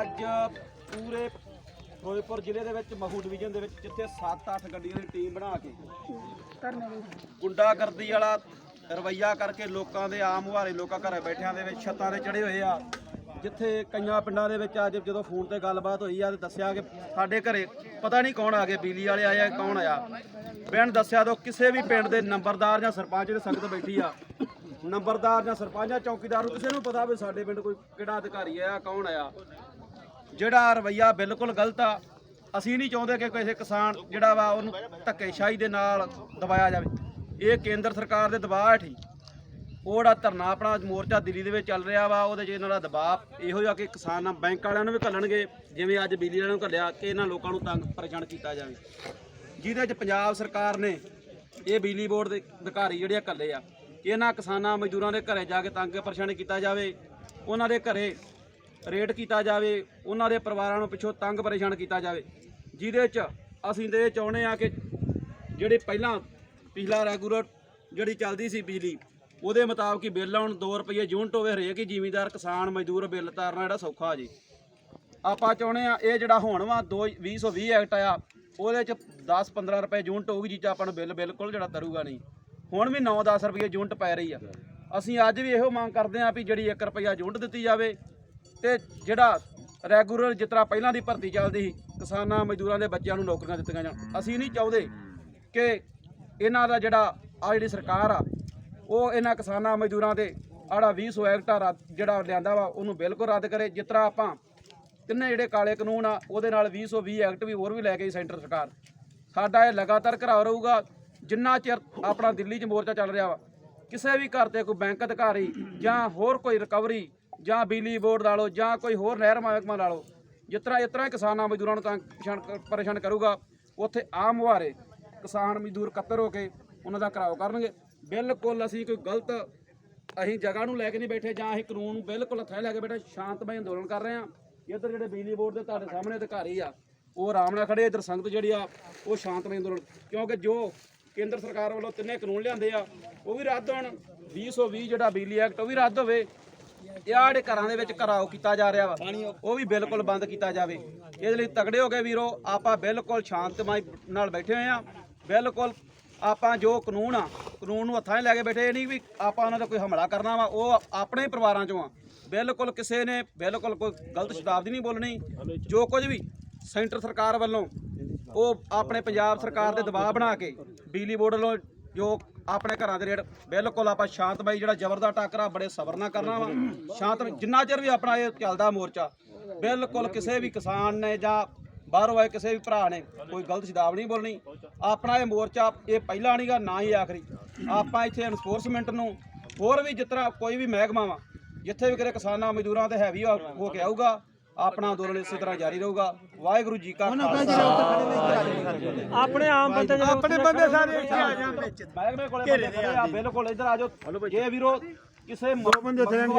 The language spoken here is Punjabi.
ਅੱਜ ਪੂਰੇ ਫਿਰੋਜ਼ਪੁਰ ਜ਼ਿਲ੍ਹੇ ਦੇ ਵਿੱਚ ਮਹੂ ਡਿਵੀਜ਼ਨ ਦੇ ਵਿੱਚ ਜਿੱਥੇ 7-8 ਗੱਡੀਆਂ ਦੀ ਟੀਮ ਬਣਾ ਕੇ ਗੁੰਡਾਗਰਦੀ ਵਾਲਾ ਰਵਈਆ ਕਰਕੇ ਲੋਕਾਂ ਦੇ ਆਮ ਮੁਹਾਰੇ, ਲੋਕਾਂ ਘਰੇ ਬੈਠਿਆਂ ਦੇ ਵਿੱਚ ਛੱਤਾਂ ਤੇ ਚੜੇ ਹੋਏ ਆ। ਜਿੱਥੇ ਕਈਆਂ ਪਿੰਡਾਂ ਦੇ ਵਿੱਚ ਅੱਜ ਜਦੋਂ ਫੋਨ ਤੇ ਗੱਲਬਾਤ ਹੋਈ ਆ ਤੇ ਦੱਸਿਆ ਕਿ ਸਾਡੇ ਘਰੇ ਪਤਾ ਨਹੀਂ ਕੌਣ ਆ ਗਿਆ ਬਿਜਲੀ ਵਾਲੇ ਆਏ ਕੌਣ ਆਇਆ। ਪਿੰਡ ਦੱਸਿਆ ਤੋਂ ਕਿਸੇ ਵੀ ਪਿੰਡ ਦੇ ਨੰਬਰਦਾਰ ਜਾਂ ਸਰਪੰਚ ਦੇ ਸੰਗਤ ਬੈਠੀ ਆ। ਨੰਬਰਦਾਰ ਜਾਂ ਸਰਪੰਚ ਜਾਂ ਚੌਕੀਦਾਰ ਨੂੰ ਕਿਸੇ ਨੂੰ ਪਤਾ ਵੀ ਸਾਡੇ ਪਿੰਡ ਕੋਈ ਕਿਹੜਾ ਅਧਿਕਾਰੀ ਆਇਆ ਕੌਣ ਆਇਆ। ਜਿਹੜਾ ਰਵਈਆ ਬਿਲਕੁਲ ਗਲਤ ਆ, ਅਸੀਂ ਨਹੀਂ ਚਾਹੁੰਦੇ ਕਿ ਕਿਸੇ ਕਿਸਾਨ ਜਿਹੜਾ ਵਾ ਉਹਨੂੰ ਧੱਕੇਸ਼ਾਹੀ ਦੇ ਨਾਲ ਦਬਾਇਆ ਜਾਵੇ। ਇਹ ਕੇਂਦਰ ਸਰਕਾਰ ਦੇ ਦਬਾਅ ਹੇਠ ਹੀ। ਉਹ ਜਿਹੜਾ ਧਰਨਾ ਆਪਣਾ ਮੋਰਚਾ ਦਿੱਲੀ ਦੇ ਵਿੱਚ ਚੱਲ ਰਿਹਾ ਵਾ, ਉਹਦੇ 'ਚ ਇਹਨਾਂ ਦਾ ਦਬਾਅ ਇਹੋ ਜਿਹਾ ਕਿ ਕਿਸਾਨਾਂ ਬੈਂਕ ਵਾਲਿਆਂ ਨੂੰ ਵੀ ਘੱਲਣਗੇ, ਜਿਵੇਂ ਅੱਜ ਬਿਜਲੀ ਵਾਲਿਆਂ ਨੂੰ ਘੱਲਿਆ ਕਿ ਇਹਨਾਂ ਲੋਕਾਂ ਨੂੰ ਤੰਗ ਪਰੇਸ਼ਾਨ ਕੀਤਾ ਜਾਵੇ। ਜਿਹਦੇ 'ਚ ਪੰਜਾਬ ਸਰਕਾਰ ਨੇ ਇਹ ਬਿਜਲੀ ਬੋਰਡ ਦੇ ਅਧਿਕਾਰੀ ਜਿਹੜੇ ਆ ਘੱਲੇ ਆ, ਇਹਨਾਂ ਕਿਸਾਨਾਂ ਮਜ਼ਦੂਰਾਂ ਦੇ ਘਰੇ ਜਾ ਕੇ ਤੰਗ ਪਰੇਸ਼ਾਨ ਕੀਤਾ ਜਾਵੇ। ਉਹਨਾਂ ਦੇ ਘਰੇ ਰੇਟ ਕੀਤਾ ਜਾਵੇ, ਉਹਨਾਂ ਦੇ ਪਰਿਵਾਰਾਂ ਨੂੰ ਪਿੱਛੋਂ ਤੰਗ ਪਰੇਸ਼ਾਨ ਕੀਤਾ ਜਾਵੇ, ਜਿਹਦੇ 'ਚ ਅਸੀਂ ਤੇ ਇਹ ਚਾਹੁੰਦੇ ਆ ਕਿ ਜਿਹੜੇ ਪਹਿਲਾਂ ਪਿਛਲਾ ਰੈਗੂਲਰ ਜਿਹੜੀ ਚੱਲਦੀ ਸੀ ਬਿਜਲੀ, ਉਹਦੇ ਮੁਤਾਬਕ ਬਿੱਲ ਹੁਣ 2 ਰੁਪਏ ਯੂਨਿਟ ਹੋਵੇ ਹਰੇਕ ਹੀ ਜ਼ਿਮੀਂਦਾਰ, ਕਿਸਾਨ, ਮਜ਼ਦੂਰ ਬਿੱਲ ਤਾਰਨਾ ਜਿਹੜਾ ਸੌਖਾ ਜੀ। ਆਪਾਂ ਚਾਹੁੰਦੇ ਆ ਇਹ ਜਿਹੜਾ ਹੁਣ ਵਾ 2 2020 ਐਕਟ ਆਇਆ, ਉਹਦੇ ਚ 10 15 ਰੁਪਏ ਯੂਨਿਟ ਹੋਊਗੀ ਜੀ ਚ ਆਪਾਂ ਨੂੰ ਬਿੱਲ ਬਿਲਕੁਲ ਜਿਹੜਾ ਤਰੂਗਾ ਨਹੀਂ। ਹੁਣ ਵੀ 9 10 ਰੁਪਏ ਯੂਨਿਟ ਪੈ ਰਹੀ ਆ। ਅਸੀਂ ਅੱਜ ਵੀ ਇਹੋ ਮੰਗ ਕਰਦੇ ਆ ਵੀ ਜਿਹੜੀ 1 ਰੁਪਿਆ ਯੂਨਿਟ ਦਿੱਤੀ ਜਾਵੇ ਤੇ ਜਿਹੜਾ ਰੈਗੂਲਰ ਜਿਸ ਤਰ੍ਹਾਂ ਪਹਿਲਾਂ ਦੀ ਭਰਤੀ ਚੱਲਦੀ ਸੀ ਕਿਸਾਨਾਂ ਮਜ਼ਦੂਰਾਂ ਦੇ ਬੱਚਿਆਂ ਨੂੰ ਨੌਕਰੀਆਂ ਦਿੱਤੀਆਂ ਜਾਣ। ਅਸੀਂ ਨਹੀਂ ਚਾਹੁੰਦੇ ਕਿ ਇਹਨਾਂ ਦਾ ਜਿਹੜਾ ਆ ਜਿਹੜੀ ਸਰਕਾਰ ਆ ਉਹ ਇਹਨਾਂ ਕਿਸਾਨਾਂ ਮਜ਼ਦੂਰਾਂ ਦੇ ਆੜਾ 20 ਐਕਟ ਆ ਰੱਦ- ਜਿਹੜਾ ਲਿਆਂਦਾ ਵਾ ਉਹਨੂੰ ਬਿਲਕੁਲ ਰੱਦ ਕਰੇ। ਜਿਸ ਤਰ੍ਹਾਂ ਆਪਾਂ ਤਿੰਨੇ ਜਿਹੜੇ ਕਾਲੇ ਕਾਨੂੰਨ ਆ ਉਹਦੇ ਨਾਲ 220 ਐਕਟ ਵੀ ਹੋਰ ਵੀ ਲੈ ਕੇ ਆਈ ਸੈਂਟਰ ਸਰਕਾਰ। ਸਾਡਾ ਇਹ ਲਗਾਤਾਰ ਘਰਾਓ ਰਹੂਗਾ ਜਿੰਨਾ ਚਿਰ ਆਪਣਾ ਦਿੱਲੀ 'ਚ ਮੋਰਚਾ ਚੱਲ ਰਿਹਾ ਵਾ ਕਿਸੇ ਵੀ ਘਰ ਤੇ ਕੋਈ ਬੈਂਕ ਅਧਿਕਾਰੀ ਜਾਂ ਹੋਰ ਕੋਈ ਰਿਕਵਰੀ ਜਾਂ ਬਿਜਲੀ ਬੋਰਡ ਲਾ ਲਓ ਜਾਂ ਕੋਈ ਹੋਰ ਨਹਿਰ ਮਹਿਕਮਾ ਲਾ ਲਓ ਜਿਸ ਤਰ੍ਹਾਂ ਇਸ ਤਰ੍ਹਾਂ ਹੀ ਕਿਸਾਨਾਂ ਮਜ਼ਦੂਰਾਂ ਨੂੰ ਤਾਂ ਪਰੇਸ਼ਾਨ ਕਰੂਗਾ, ਉੱਥੇ ਆਮ ਮੁਹਾਰੇ ਕਿਸਾਨ ਮਜ਼ਦੂਰ ਇਕੱਤਰ ਹੋ ਕੇ ਉਹਨਾਂ ਦਾ ਘਰਾਓ ਕਰਨਗੇ। ਬਿਲਕੁਲ ਅਸੀਂ ਕੋਈ ਗਲਤ ਅਸੀਂ ਜਗ੍ਹਾ ਨੂੰ ਲੈ ਕੇ ਨਹੀਂ ਬੈਠੇ ਜਾਂ ਅਸੀਂ ਕਾਨੂੰਨ ਨੂੰ ਬਿਲਕੁਲ ਹੱਥਾਂ ਲੈ ਕੇ ਬੈਠੇ, ਸ਼ਾਂਤਮਈ ਅੰਦੋਲਨ ਕਰ ਰਹੇ ਹਾਂ। ਇੱਧਰ ਜਿਹੜੇ ਬਿਜਲੀ ਬੋਰਡ ਦੇ ਤੁਹਾਡੇ ਸਾਹਮਣੇ ਅਧਿਕਾਰੀ ਆ, ਉਹ ਆਰਾਮ ਨਾਲ ਖੜੇ, ਇੱਧਰ ਸੰਗਤ ਜਿਹੜੀ ਆ, ਉਹ ਸ਼ਾਂਤਮਈ ਅੰਦੋਲਨ, ਕਿਉਂਕਿ ਜੋ ਕੇਂਦਰ ਸਰਕਾਰ ਵੱਲੋਂ ਤਿੰਨੇ ਕਾਨੂੰਨ ਲਿਆਂਦੇ ਆ, ਉਹ ਵੀ ਰੱਦ ਹੋਣ। 2020 ਜਿਹੜਾ ਬਿਜਲੀ ਐਕਟ, ਉਹ ਵੀ ਰੱਦ ਹੋਵੇ। ਇਹ ਆਹ ਜਿਹੜੇ ਘਰਾਂ ਦੇ ਵਿੱਚ ਘਰਾਓ ਕੀਤਾ ਜਾ ਰਿਹਾ ਵਾ। ਉਹ ਵੀ ਬਿਲਕੁਲ ਬੰਦ ਕੀਤਾ ਜਾਵੇ। ਇਹਦੇ ਲਈ ਤਗੜੇ ਹੋ ਗਏ ਵੀਰੋ। ਆਪਾਂ ਬਿਲਕੁਲ ਸ਼ਾਂਤਮਈ ਨਾਲ ਬੈਠੇ ਹੋਏ ਆ। ਬਿਲਕੁਲ ਆਪਾਂ ਜੋ ਕਾਨੂੰਨ ਆ, ਕਾਨੂੰਨ ਨੂੰ ਹੱਥਾਂ 'ਚ ਲੈ ਕੇ ਬੈਠੇ, ਇਹ ਨਹੀਂ ਵੀ ਆਪਾਂ ਉਹਨਾਂ ਦਾ ਕੋਈ ਹਮਲਾ ਕਰਨਾ ਵਾ। ਉਹ ਆਪਣੇ ਪਰਿਵਾਰਾਂ ਚੋਂ ਆ। ਬਿਲਕੁਲ ਕਿਸੇ ਨੇ ਬਿਲਕੁਲ ਕੋਈ ਗਲਤ ਸ਼ਬਦਾਵਲੀ ਨਹੀਂ ਬੋਲਣੀ। ਜੋ ਕੁਝ ਵੀ ਸੈਂਟਰ ਸਰਕਾਰ ਵੱਲੋਂ ਉਹ ਆਪਣੇ ਪੰਜਾਬ ਸਰਕਾਰ ਦੇ ਦਬਾਅ ਬਣਾ ਕੇ, ਬਿਜਲੀ ਬੋਰਡ ਵੱਲੋਂ ਜੋ ਆਪਣੇ ਘਰਾਂ ਦੇ ਰੇਟ ਬਿਲਕੁਲ ਆਪਾਂ ਸ਼ਾਂਤਮਈ ਜਿਹੜਾ ਜ਼ਬਰ ਦਾ ਟੱਕਰਾ ਬੜੇ ਸਬਰ ਨਾਲ ਕਰਨਾ ਵਾ। ਸ਼ਾਂਤਮਈ ਜਿੰਨਾ ਚਿਰ ਵੀ ਆਪਣਾ ਇਹ ਚੱਲਦਾ ਮੋਰਚਾ, ਬਿਲਕੁਲ ਕਿਸੇ ਵੀ ਕਿਸਾਨ ਨੇ ਜਾਂ ਬਾਹਰੋਂ ਆਏ ਕਿਸੇ ਵੀ ਭਰਾ ਨੇ ਕੋਈ ਗਲਤ ਸ਼ਬਦਾਵਲੀ ਨਹੀਂ ਬੋਲਣੀ। ਆਪਣਾ ਇਹ ਮੋਰਚਾ ਇਹ ਪਹਿਲਾ ਨਹੀਂਗਾ ਨਾ ਹੀ ਆਖਰੀ। ਆਪਾਂ ਇੱਥੇ ਐਨਫੋਰਸਮੈਂਟ ਨੂੰ ਹੋਰ ਵੀ ਜਿਸ ਤਰ੍ਹਾਂ ਕੋਈ ਵੀ ਮਹਿਕਮਾ ਵਾ, ਜਿੱਥੇ ਵੀ ਕਿਤੇ ਕਿਸਾਨਾਂ, ਮਜ਼ਦੂਰਾਂ ਤੇ ਹੈਵੀ ਹੋ ਕੇ ਆਊਗਾ ਆਪਣਾ ਅੰਦੋਲਨ ਇਸੇ ਤਰ੍ਹਾਂ ਜਾਰੀ ਰਹੂਗਾ। ਵਾਹਿਗੁਰੂ ਜੀ ਕਾ ਖਾਲਸਾ। ਆਪਣੇ ਆਮ ਬੰਦੇ ਆਪਣੇ ਬੰਦੇ ਸਾਰੇ ਇੱਥੇ ਆ ਜਾਣ। ਵਿੱਚ ਮਹਿਕਮੇ ਕੋਲੇ ਬੰਦੇ ਖੜੇ ਆ ਬਿਲਕੁਲ ਇੱਧਰ ਆ ਜਾਓ। ਜੇ ਵੀਰੋ ਕਿਸੇ ਬੰਦੇ